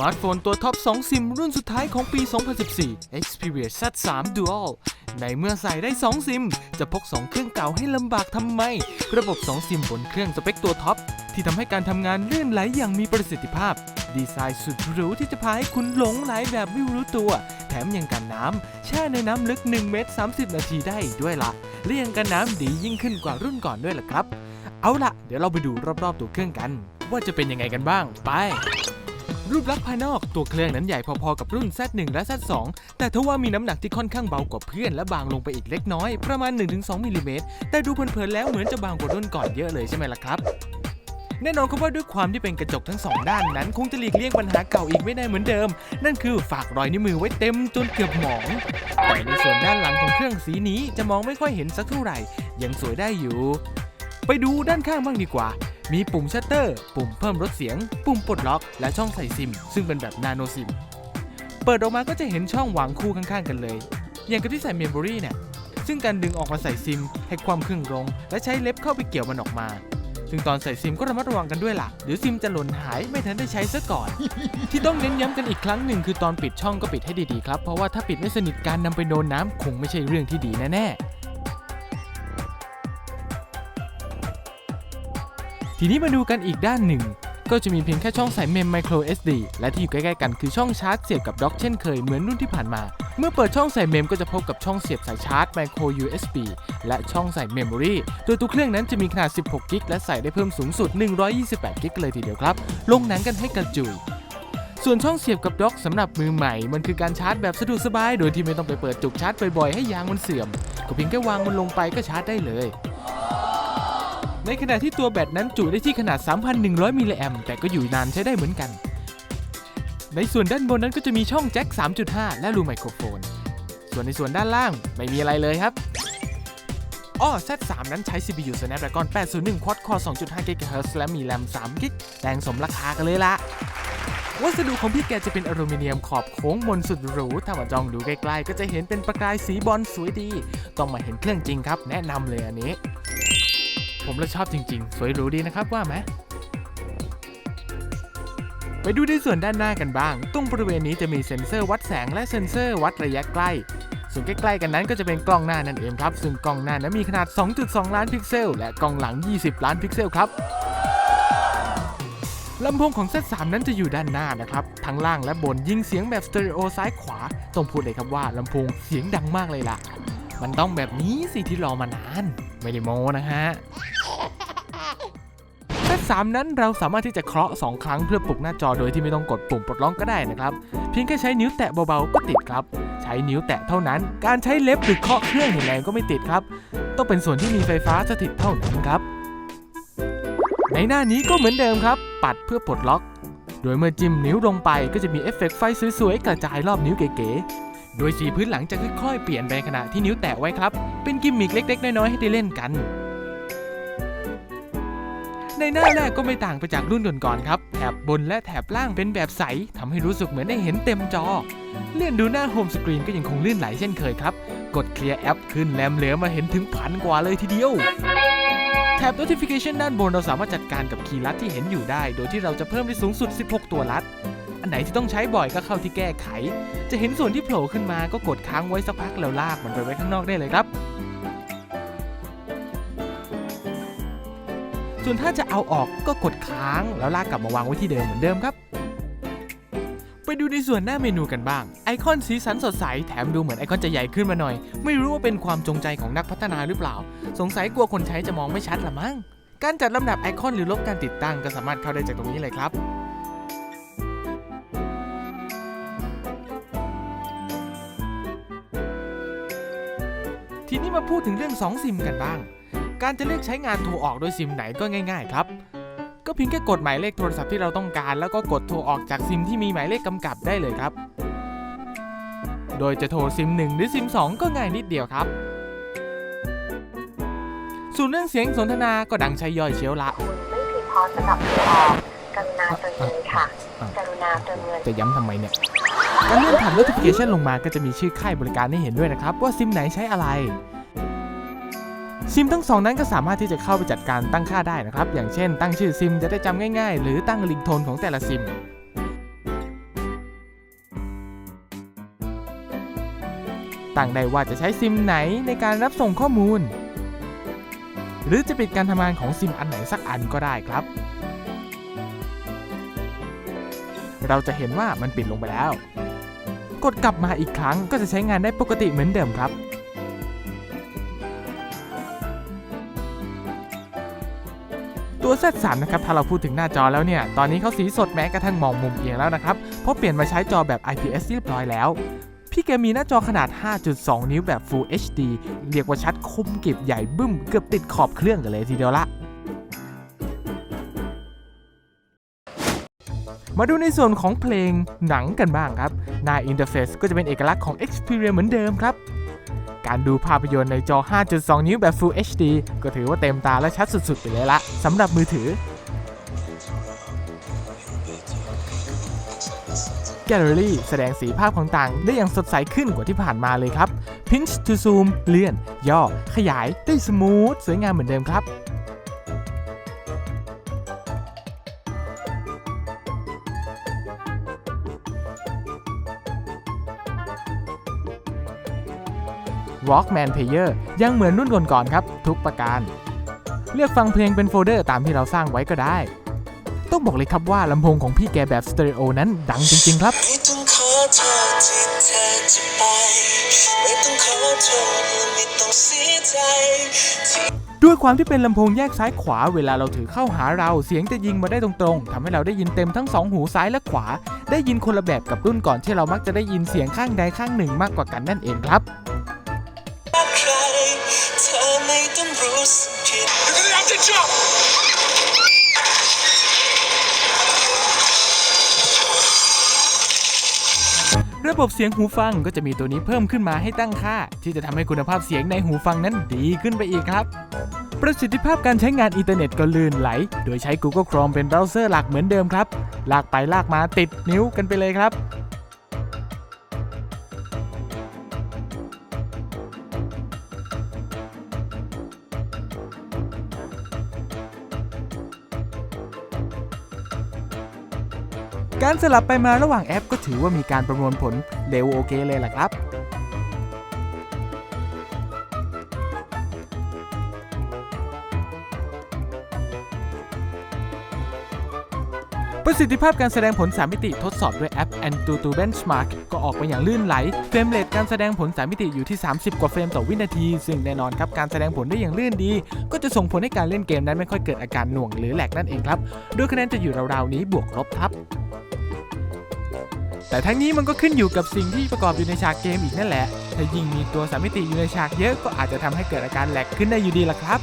มาร์ทโฟนตัวท็อป 2 ซิมรุ่นสุดท้ายของปี 2014 Xperia Z3 Dual ในเมื่อใส่ได้ 2 ซิม จะพก 2 เครื่องเก่าให้ลำบากทำไม ระบบ 2 ซิมบนเครื่องสเปคตัวท็อป ที่ทำให้การทำงานลื่นไหลอย่างมีประสิทธิภาพ ดีไซน์สุดหรูที่จะพาให้คุณหลงไหลแบบไม่รู้ตัว แถมยังกันน้ำแช่ในน้ำลึก 1 เมตร 30 นาทีได้อีกด้วยละและยังกันน้ำดียิ่งขึ้นกว่ารุ่นก่อนด้วยล่ะครับ เอาล่ะ เดี๋ยวเราไปดูรอบๆตัวเครื่องกัน ว่าจะเป็นยังไงกันบ้างไป รูปลักษณ์ภายนอกตัวเครื่องนั้นใหญ่พอๆกับรุ่น Z1 และ Z2 แต่ทว่ามีน้ำหนักที่ค่อนข้างเบากว่าเพื่อนและบางลงไปอีกเล็กน้อย ประมาณ 1-2มิลลิเมตรแต่ดูเพลินๆแล้วเหมือนจะบางกว่ารุ่นก่อนเยอะเลยใช่ไหมล่ะครับแน่นอนครับว่าด้วยความที่เป็นกระจกทั้งสองด้านนั้น คงจะหลีกเลี่ยงปัญหาเก่าอีกไม่ได้เหมือนเดิม นั่นคือฝากรอยนิ้วมือไว้เต็มจนเกือบหมอง แต่ในส่วนด้านหลังของเครื่องสีนี้จะมองไม่ค่อยเห็นสักเท่าไหร่ ยังสวยได้อยู่ ไปดูด้านข้างบ้างดีกว่า มีปุ่มชัตเตอร์ ปุ่มเพิ่มลดเสียง ปุ่มปลดล็อก และช่องใส่ซิม ซึ่งเป็นแบบนาโนซิม เปิดออกมาก็จะเห็นช่องวางคู่ข้างๆ กันเลย อย่างกับที่ใส่เมมโมรี่เนี่ย ซึ่งการดึงออกมาใส่ซิม ให้ความครึ่งลง และใช้เล็บเข้าไปเกี่ยวมันออกมา ซึ่งตอนใส่ซิมก็ระมัดระวังกันด้วยล่ะเดี๋ยวซิมจะหล่นหายไม่ทันได้ใช้ซะก่อน ที่ต้องเน้นย้ำกันอีกครั้งหนึ่งคือตอนปิดช่องก็ปิดให้ดีๆครับ เพราะว่าถ้าปิดไม่สนิทการนำไปโดนน้ำคงไม่ใช่เรื่องที่ดีแน่ๆ ทีนี้มาดูกันอีกด้านหนึ่ง ก็จะมีเพียงแค่ช่องใส่เมม micro SD และที่อยู่ใกล้ๆกันคือช่องชาร์จเสียบกับด็อกเช่นเคยเหมือนรุ่นที่ผ่านมา เมื่อเปิดช่องใส่เมมก็จะพบกับช่องเสียบสายชาร์จ micro USB และช่องใส่เมมโมรีโดยตัวเครื่องนั้นจะมีขนาด 16 กิกและใส่ได้เพิ่มสูงสุด 128 กิกเลยทีเดียวครับ ลงหนังกันให้กระจุยส่วนช่องเสียบกับด็อกสำหรับมือใหม่ มันคือการชาร์จแบบสะดวกสบาย โดยที่ไม่ต้องไปเปิดจุกชาร์จบ่อยๆให้ยางมันเสื่อม ก็เพียงแค่วางมันลงไปก็ชาร์จได้เลย ในขณะที่ตัวแบตนั้นจุได้ที่ขนาด 3,100 มิลลิแอมแต่ก็อยู่นานใช้ได้เหมือนกัน ในส่วนด้านบนนั้นก็จะมีช่องแจ็ค 3.5 และรูไมโครโฟน ส่วนในส่วนด้านล่างไม่มีอะไรเลยครับอ้อ Z3 นั้นใช้ CPU Snapdragon 801 Quad Core 2.5 GHz และมีแรม3 g b แรงสมราคากันเลยละวัสดุของพี่แกจะเป็นอลูมิเนียมขอบโค้งมนสุดหรู ถ้ามาจ้องดูใกล้ๆ ก็จะเห็นเป็นประกายสีบอลสวยดี ต้องมาเห็นเครื่องจริงครับ แนะนำเลยอันนี้ ผมเลยชอบจริง ๆ สวยหรูดีนะครับว่าไหมไปดูในส่วนด้านหน้ากันบ้าง ตรงบริเวณนี้จะมีเซ็นเซอร์วัดแสงและเซ็นเซอร์วัดระยะใกล้ ส่วนใกล้ๆกันนั้นก็จะเป็นกล้องหน้านั่นเองครับ ซึ่งกล้องหน้านั้นมีขนาด 2.2 ล้านพิกเซล และกล้องหลัง 20 ล้านพิกเซลครับลำโพงของ Z3 นั้นจะอยู่ด้านหน้านะครับ ทั้งล่างและบนยิงเสียงแบบสเตอริโอซ้ายขวา ต้องพูดเลยครับว่าลำโพงเสียงดังมากเลยล่ะ มันต้องแบบนี้สิที่รอมานาน ไม่ได้โมนะฮะ Z3 นั้นเราสามารถที่จะเคาะ2ครั้งเพื่อปลุกหน้าจอโดยที่ไม่ต้องกดปุ่มปลดล็อกก็ได้นะครับ เพียงแค่ใช้นิ้วแตะเบาๆก็ติดครับ ใช้นิ้วแตะเท่านั้น การใช้เล็บหรือเคาะเครื่องอย่างแรงก็ไม่ติดครับ ต้องเป็นส่วนที่มีไฟฟ้าสถิตเท่านั้นครับ ในหน้านี้ก็เหมือนเดิมครับ ปัดเพื่อปลดล็อก โดยเมื่อจิ้มนิ้วลงไปก็จะมีเอฟเฟกต์ไฟสวยๆกระจายรอบนิ้วเก๋ๆ โดยสีพื้นหลังจะค่อยๆเปลี่ยนไปขณะที่นิ้วแตะไว้ครับ เป็นกิมมิคเล็ก ๆ น้อยๆให้ได้เล่นกัน ในหน้าแรกก็ไม่ต่างไปจากรุ่นก่อนๆครับ แถบบนและแถบล่างเป็นแบบใสทำให้รู้สึกเหมือนได้เห็นเต็มจอ เลื่อนดูหน้าโฮมสกรีนก็ยังคงลื่นไหลเช่นเคยครับ กดเคลียร์แอปขึ้นแรมเหลือมาเห็นถึงพันกว่าเลยทีเดียวแถบ notification ด้านบนเราสามารถจัดการกับคีย์ลัดที่เห็นอยู่ได้ โดยที่เราจะเพิ่มได้สูงสุด 16 ตัวลัด อันไหนที่ต้องใช้บ่อยก็เข้าที่แก้ไข จะเห็นส่วนที่โผล่ขึ้นมาก็กดค้างไว้สักพักแล้วลากมันไปไว้ข้างนอกได้เลยครับ ส่วนถ้าจะเอาออกก็กดค้างแล้วลากกลับมาวางไว้ที่เดิมเหมือนเดิมครับ ไปดูในส่วนหน้าเมนูกันบ้าง ไอคอนสีสันสดใสแถมดูเหมือนไอคอนจะใหญ่ขึ้นมาหน่อย ไม่รู้ว่าเป็นความจงใจของนักพัฒนาหรือเปล่า สงสัยกลัวคนใช้จะมองไม่ชัดละมั้งการจัดลำดับไอคอนหรือลบการติดตั้งก็สามารถเข้าได้จากตรงนี้เลยครับ มาพูดถึงเรื่อง 2 ซิมกันบ้าง การจะเลือกใช้งานโทรออกโดยซิมไหนก็ง่าย ๆ ครับ ก็เพียงแค่กดหมายเลขโทรศัพท์ที่เราต้องการ แล้วก็กดโทรออกจากซิมที่มีหมายเลขกำกับได้เลยครับ โดยจะโทรซิม 1 หรือซิม 2 ก็ง่ายนิดเดียวครับ ส่วนเรื่องเสียงสนทนาก็ดังใช้ย่อยเชียวละคุณไม่เพียงพอสำหรับโทรออกกรุณาเติมเงินค่ะกรุณาเติมเงินจะย้ำทำไมเนี่ยการเลื่อนผ่าน notification ลงมาก็จะมีชื่อค่ายบริการให้เห็นด้วยนะครับ ว่าซิมไหนใช้อะไร ซิมทั้งสองนั้นก็สามารถที่จะเข้าไปจัดการตั้งค่าได้นะครับ อย่างเช่น ตั้งชื่อซิมจะได้จำง่ายๆ หรือตั้งลิงโทนของแต่ละซิมตั้งได้ว่าจะใช้ซิมไหนในการรับส่งข้อมูล หรือจะปิดการทำงานของซิมอันไหนสักอันก็ได้ครับ เราจะเห็นว่ามันปิดลงไปแล้ว กดกลับมาอีกครั้งก็จะใช้งานได้ปกติเหมือนเดิมครับ ตัว Z3 นะครับถ้าเราพูดถึงหน้าจอแล้วเนี่ย ตอนนี้เขาสีสดแม้กระทั่งมองมุมเอียงแล้วนะครับ เพราะเปลี่ยนมาใช้จอแบบ IPS เรียบร้อยแล้วพี่แกมีหน้าจอขนาด 5.2 นิ้วแบบ Full HD เรียกว่าชัดคมเกริบใหญ่บึ้ม เกือบติดขอบเครื่องกันเลยทีเดียวละ มาดูในส่วนของเพลงหนังกันบ้างครับหน้าอินเทอร์เฟซก็จะเป็นเอกลักษณ์ของ Xperia เหมือนเดิมครับ การดูภาพยนตร์ในจอ 5.2 นิ้วแบบ Full HD ก็ถือว่าเต็มตาและชัดสุดๆ ไปเลยละสำหรับมือถือ Gallery แสดงสีภาพของต่างได้อย่างสดใสขึ้นกว่าที่ผ่านมาเลยครับ Pinch to zoom เลื่อน ย่อ ขยายได้สมูท สวยงามเหมือนเดิมครับ Walkman Player ยังเหมือนรุ่นก่อนๆครับ ทุกประการ เลือกฟังเพลงเป็นโฟลเดอร์ตามที่เราสร้างไว้ก็ได้ ต้องบอกเลยครับว่าลำโพงของพี่แกแบบสเตอริโอนั้นดังจริง ๆ ครับไม่ต้องขอโทษที่เธอจะไปไม่ต้องขอโทษและไม่ต้องเสียใจที่ด้วยความที่เป็นลำโพงแยกซ้ายขวาเวลาเราถือเข้าหาเราเสียงจะยิงมาได้ตรงๆทำให้เราได้ยินเต็มทั้งสองหูซ้ายและขวา ได้ยินคนละแบบกับรุ่นก่อนที่เรามักจะได้ยินเสียงข้างใดข้างหนึ่งมากกว่ากันนั่นเองครับ ระบบเสียงหูฟังก็จะมีตัวนี้เพิ่มขึ้นมาให้ตั้งค่า ที่จะทำให้คุณภาพเสียงในหูฟังนั้นดีขึ้นไปอีกครับ ประสิทธิภาพการใช้งานอินเทอร์เน็ตก็ลื่นไหล โดยใช้ Google Chrome เป็นเบราว์เซอร์หลักเหมือนเดิมครับ ลากไปลากมาติดนิ้วกันไปเลยครับ การสลับไปมาระหว่างแอปก็ถือว่ามีการประมวลผลเร็วโอเคเลยล่ะครับประสิทธิภาพการแสดงผล 3 มิติทดสอบด้วยแอป AnTuTu Benchmark ก็ออกมาอย่างลื่นไหล เฟรมเรทการแสดงผล 3 มิติอยู่ที่ 30 กว่าเฟรมต่อวินาที ซึ่งแน่นอนครับการแสดงผลได้อย่างลื่นดี ก็จะส่งผลให้การเล่นเกมนั้นไม่ค่อยเกิดอาการหน่วงหรือแหลกนั่นเองครับ โดยคะแนนจะอยู่ราวๆนี้บวกลบครับ แต่ทั้งนี้มันก็ขึ้นอยู่กับสิ่งที่ประกอบอยู่ในฉากเกมอีกนั่นแหละ ถ้ายิ่งมีตัวสามมิติอยู่ในฉากเยอะก็อาจจะทำให้เกิดอาการแหลกขึ้นได้อยู่ดีล่ะครับ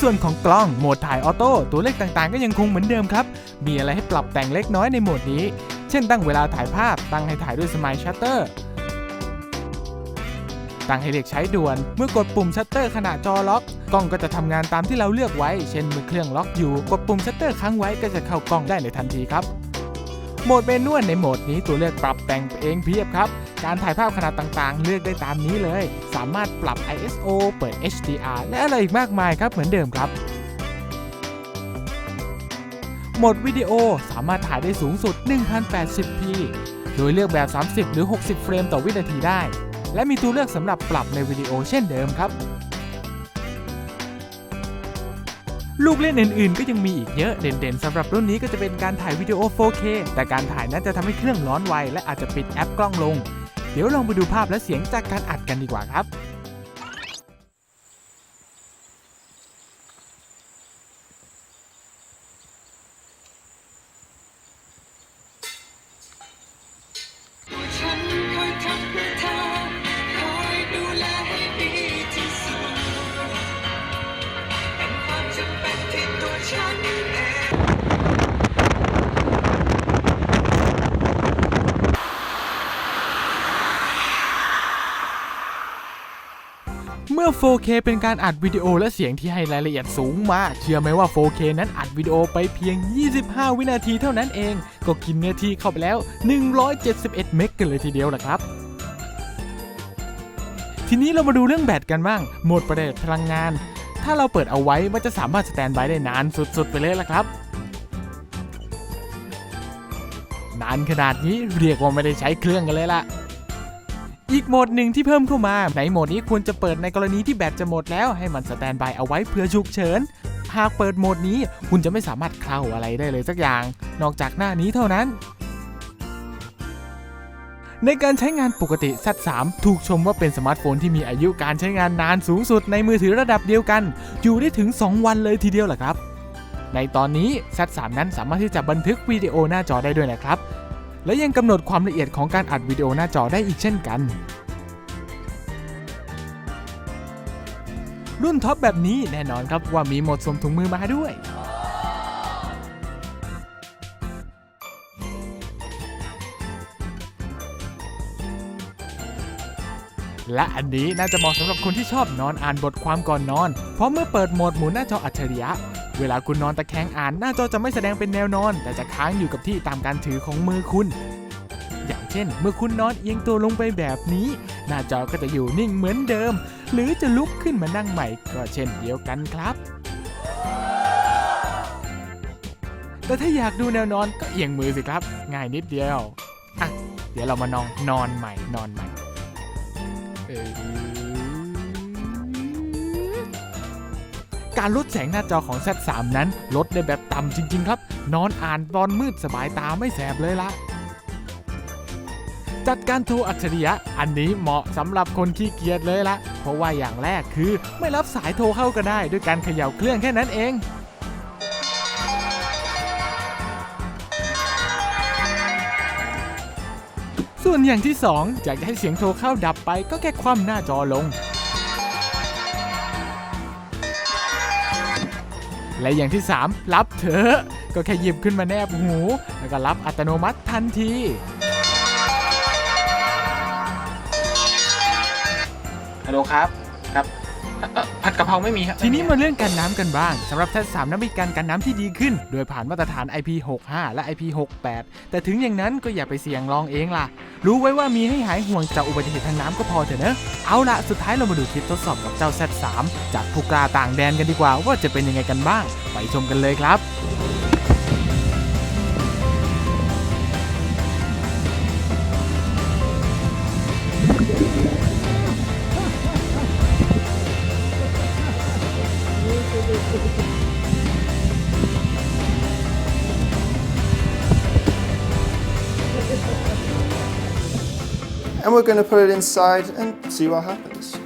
ส่วนของกล้องโหมดถ่ายออโต้ตัวเลขต่างๆ ก็ยังคงเหมือนเดิมครับ มีอะไรให้ปรับแต่งเล็กน้อยในโหมดนี้ เช่นตั้งเวลาถ่ายภาพ ตั้งให้ถ่ายด้วยสมายชัตเตอร์ตั้งให้เล็กใช้ด่วน เมื่อกดปุ่มชัตเตอร์ขณะจอล็อก กล้องก็จะทำงานตามที่เราเลือกไว้ เช่นเมื่อเครื่องล็อกอยู่ กดปุ่มชัตเตอร์ค้างไว้ก็จะเข้ากล้องได้ในทันทีครับ โหมดเมนูในโหมดนี้ตัวเลือกปรับแต่งเองเพียบครับ การถ่ายภาพขนาดต่างๆ เลือกได้ตามนี้เลย สามารถปรับ ISO เปิด HDR และอะไรอีกมากมายครับเหมือนเดิมครับโหมดวิดีโอสามารถถ่ายได้สูงสุด 1080p โดยเลือกแบบ 30 หรือ 60 เฟรมต่อวินาทีได้ และมีตัวเลือกสำหรับปรับในวิดีโอเช่นเดิมครับ ลูกเล่นอื่นๆ ก็ยังมีอีกเยอะเด่นๆสำหรับรุ่นนี้ก็จะเป็นการถ่ายวิดีโอ 4K แต่การถ่ายนั้นจะทำให้เครื่องร้อนไวและอาจจะปิดแอปกล้องลง เดี๋ยวลองไปดูภาพและเสียงจากการอัดกันดีกว่าครับ 4K เป็นการอัดวิดีโอและเสียงที่ให้รายละเอียดสูงมาก เชื่อไหมว่า 4K นั้นอัดวิดีโอไปเพียง 25 วินาทีเท่านั้นเอง ก็กินเนื้อที่เข้าไปแล้ว 171 เมกกันเลยทีเดียวแหละครับทีนี้เรามาดูเรื่องแบตกันบ้าง โหมดประหยัดพลังงาน ถ้าเราเปิดเอาไว้มันจะสามารถสแตนบายได้นานสุดๆ ไปเลยล่ะครับ นานขนาดนี้เรียกว่าไม่ได้ใช้เครื่องกันเลยล่ะ อีกโหมดหนึ่งที่เพิ่มเข้ามา ในโหมดนี้ควรจะเปิดในกรณีที่แบตจะหมดแล้วให้มันสแตนบายเอาไว้เพื่อฉุกเฉิน หากเปิดโหมดนี้คุณจะไม่สามารถเข้าอะไรได้เลยสักอย่าง นอกจากหน้านี้เท่านั้นในการใช้งานปกติ Z3 ถูกชมว่าเป็นสมาร์ทโฟนที่มีอายุการใช้งานนานสูงสุดในมือถือระดับเดียวกัน อยู่ได้ถึง 2 วันเลยทีเดียวแหละครับ ในตอนนี้ Z3 นั้นสามารถที่จะบันทึกวิดีโอหน้าจอได้ด้วยนะครับ และยังกำหนดความละเอียดของการอัดวิดีโอหน้าจอได้อีกเช่นกัน รุ่นท็อปแบบนี้แน่นอนครับว่ามีโหมดสวมถุงมือมาด้วยและอันนี้น่าจะเหมาะสำหรับคนที่ชอบนอนอ่านบทความก่อนนอน เพราะเมื่อเปิดโหมดหมุนหน้าจออัจฉริยะ เวลาคุณนอนตะแคงอ่านหน้าจอจะไม่แสดงเป็นแนวนอน แต่จะค้างอยู่กับที่ตามการถือของมือคุณ อย่างเช่น เมื่อคุณนอนเอียงตัวลงไปแบบนี้ หน้าจอก็จะอยู่นิ่งเหมือนเดิม หรือจะลุกขึ้นมานั่งใหม่ก็เช่นเดียวกันครับ แต่ถ้าอยากดูแนวนอนก็เอียงมือสิครับ ง่ายนิดเดียวอะเดี๋ยวเรามานอนนอนใหม่นอนใหม่เออ การลดแสงหน้าจอของ Z3 นั้น ลดได้แบบต่ำจริง ๆ ครับ นอนอ่านตอนมืดสบายตาไม่แสบเลยละจัดการโทรอัจฉริยะ อันนี้เหมาะสำหรับคนขี้เกียจเลยละเพราะว่าอย่างแรกคือไม่รับสายโทรเข้าก็ได้ ด้วยการเขย่าเครื่องแค่นั้นเองส่วนอย่างที่ 2 อยากจะให้เสียงโทรเข้าดับไปก็แค่คว่ำหน้าจอลง และอย่างที่ 3 รับเถอะ ก็แค่หยิบขึ้นมาแนบหู แล้วก็รับอัตโนมัติทันทีฮัลโหลครับ กะเพราไม่มีครับทีนี้มาเรื่องการน้ำกันบ้างสำหรับแท่3นั้นมีการกันน้ำที่ดีขึ้น โดยผ่านมาตรฐาน IP65 และ IP68 แต่ถึงอย่างนั้นก็อย่าไปเสี่ยงลองเองล่ะ รู้ไว้ว่ามีให้หายห่วงจากอุบัติเหตุทางน้ำก็พอเถอะเนอะเอาละสุดท้ายเรามาดูคลิปทดสอบกับเจ้า Z3 จากผู้กล้าต่างแดนกันดีกว่าว่าจะเป็นยังไงกันบ้าง ไปชมกันเลยครับ and we're going to put it inside and see what happens.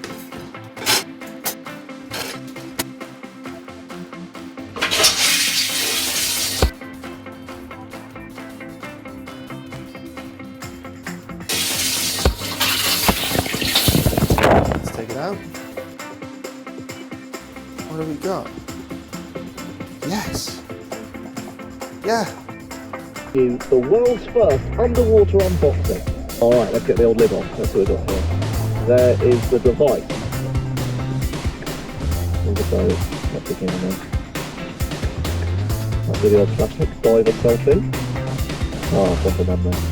What have we got? Yes. Yeah. you the world's first underwater unboxing. Alright, let's get the old lid on. Let's see what we've got here. There is the device. All the dive. That's the in there. That's the old plastic diver selfie. Oh, I've got.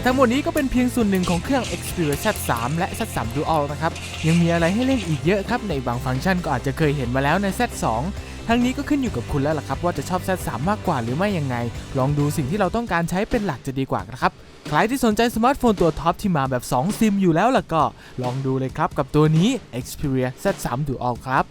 และทั้งหมดนี้ก็เป็นเพียงส่วนหนึ่งของเครื่อง Xperia Z3 และ Z3 Dual นะครับ ยังมีอะไรให้เล่นอีกเยอะครับ ในบางฟังก์ชันก็อาจจะเคยเห็นมาแล้วใน Z2 ทั้งนี้ก็ขึ้นอยู่กับคุณแล้วล่ะครับ ว่าจะชอบ Z3 มากกว่าหรือไม่ยังไง ลองดูสิ่งที่เราต้องการใช้เป็นหลักจะดีกว่านะครับ ใครที่สนใจสมาร์ทโฟนตัวท็อปที่มาแบบ 2 ซิมอยู่แล้วล่ะก็ ลองดูเลยครับกับตัวนี้ Xperia Z3 Dual ครับ